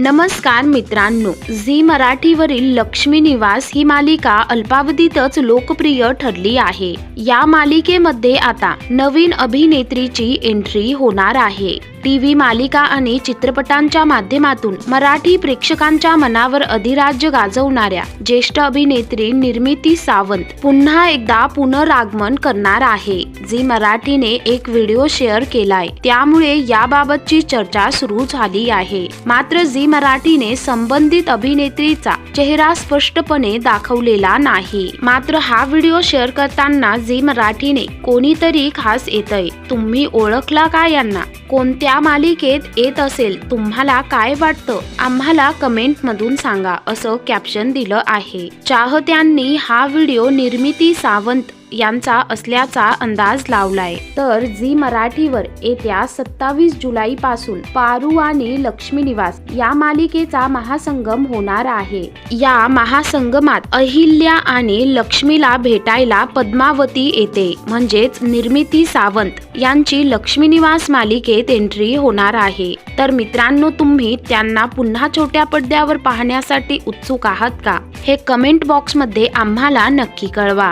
नमस्कार मित्रांनो झी मराठीवरील लक्ष्मी निवास ही मालिका अल्पावधीतच लोकप्रिय ठरली आहे. या मालिकेमध्ये आता नवीन अभिनेत्रीची एंट्री होणार आहे. टीव्ही मालिका आणि चित्रपटांच्या माध्यमातून मराठी प्रेक्षकांच्या मनावर अधिराज्य गाजवणाऱ्या ज्येष्ठ अभिनेत्री निर्मिती सावंत पुन्हा एकदा पुनरागमन करणार आहे. झी मराठीने एक व्हिडिओ शेअर केलाय. त्यामुळे याबाबतची चर्चा सुरू झाली आहे. मात्र झी मराठीने संबंधित अभिनेत्रीचा चेहरा स्पष्टपणे दाखवलेला नाही. मात्र हा व्हिडिओ शेअर करताना झी मराठीने कोणीतरी खास येतय. तुम्ही ओळखला का यांना? कोणत्या मालिकेत येत असेल? तुम्हाला काय वाटतं? आम्हाला कमेंट मधून सांगा असं कॅप्शन दिलं आहे. चाहत्यांनी हा व्हिडिओ निर्मिती सावंत यांचा असल्याचा अंदाज लावलाय. तर झी मराठीवर येत्या सत्तावीस जुलै पासून पारू आणि लक्ष्मी निवास या मालिकेचा महासंगम होणार आहे. या महासंगमात अहिल्या आणि लक्ष्मीला भेटायला पद्मावती येते. म्हणजेच निर्मिती सावंत यांची लक्ष्मी निवास मालिकेत एंट्री होणार आहे. तर मित्रांनो तुम्ही त्यांना पुन्हा छोट्या पडद्यावर पाहण्यासाठी उत्सुक आहात का? हे कमेंट बॉक्समध्ये आम्हाला नक्की कळवा.